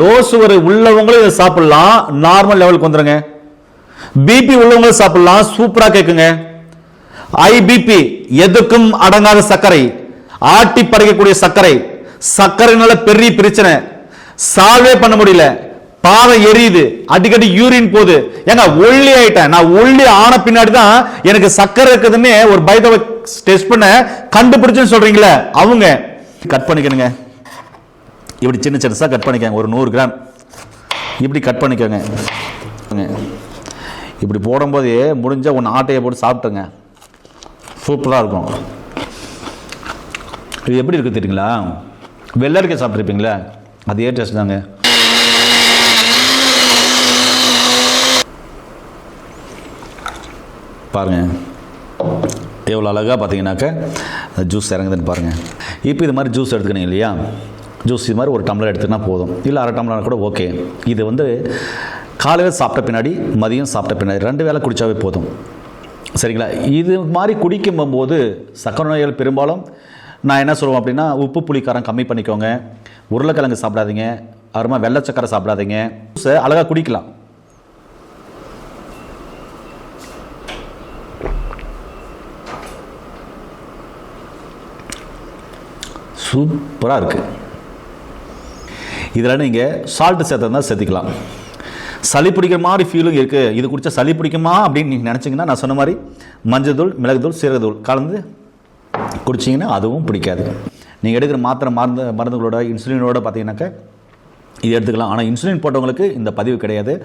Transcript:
Low sugar உள்ளவங்களும் இதை சாப்பிடலாம். நார்மல் லெவலுக்கு வந்துருங்க. பிபி உள்ளவங்களும் சாப்பிடலாம். சூப்பராக கேட்குங்க ஐபிபி எதுக்கும் அடங்காத சர்க்கரை. ஆட்டி படைக்கக்கூடிய சர்க்கரை. சர்க்கரைனால பெரிய பிரச்சனை. சால்வே பண்ண முடியல. பாதம் எரியுது. அடிக்கடி யூரின் போகுது. ஏங்க ஒல்லி ஆயிட்டேன். நான் ஒல்லி ஆன பின்னாடி தான் எனக்கு சர்க்கரை இருக்குதுன்னு ஒரு பயத்தை டெஸ்ட் பண்ண கண்டுபிடிச்சுன்னு சொல்றீங்களே அவங்க. கட் பண்ணிக்கணுங்க. இப்படி சின்ன சின்னசாக கட் பண்ணிக்கோங்க. ஒரு நூறு கிராம் இப்படி கட் பண்ணிக்கோங்க. இப்படி போடும்போதே முடிஞ்சால் ஒன்று ஆட்டையை போட்டு சாப்பிட்டுங்க சூப்பராக இருக்கும். இது எப்படி இருக்குது தெரியுங்களா? வெள்ளரிக்காய் சாப்பிட்ருப்பீங்களா அதே டேஸ்ட் தாங்க. பாருங்க. எவ்வளோ அழகாக பார்த்தீங்கன்னாக்க ஜூஸ் இறங்குதுன்னு பாருங்கள் இப்போ இது மாதிரி ஜூஸ் எடுத்துக்கணும் இல்லையா? ஜூஸ் இது மாதிரி ஒரு டம்ளர் எடுத்துனா போதும். இல்லை அரை டம்ளர் கூட ஓகே. இது வந்து காலையில் சாப்பிட்ட பின்னாடி மதியம் சாப்பிட்ட பின்னாடி ரெண்டு வேளை குடித்தாவே போதும். சரிங்களா? இது மாதிரி குடிக்கும் போது சக்கரை நோய்கள் பெரும்பாலும் நான் என்ன சொல்லுவேன் அப்படின்னா உப்பு புளிக்காரம் கம்மி பண்ணிக்கோங்க. உருளைக்கிழங்கு சாப்பிடாதீங்க. அப்புறமா வெள்ளை சக்கரை சாப்பிடாதீங்க. ஜூஸை அழகாக குடிக்கலாம். சூப்பராக இருக்குது இதில் நீங்கள் சால்ட்டு சேர்த்தா சேர்த்துக்கலாம். சளி பிடிக்கிற மாதிரி ஃபீலும் இருக்குது இது குடிச்சா சளி பிடிக்குமா அப்படின்னு நீங்கள் நினச்சிங்கன்னா நான் சொன்ன மாதிரி மஞ்சள் மிளகுத்தூள் சீரகத்தூள் கலந்து குடிச்சிங்கன்னா அதுவும் பிடிக்காது. நீங்கள் எடுக்கிற மாத்திரை மருந்து மருந்துகளோட இன்சுலினோட பார்த்தீங்கன்னாக்கா இது எடுத்துக்கலாம். ஆனால் இன்சுலின் போட்டவங்களுக்கு இந்த பதிவு கிடையாது.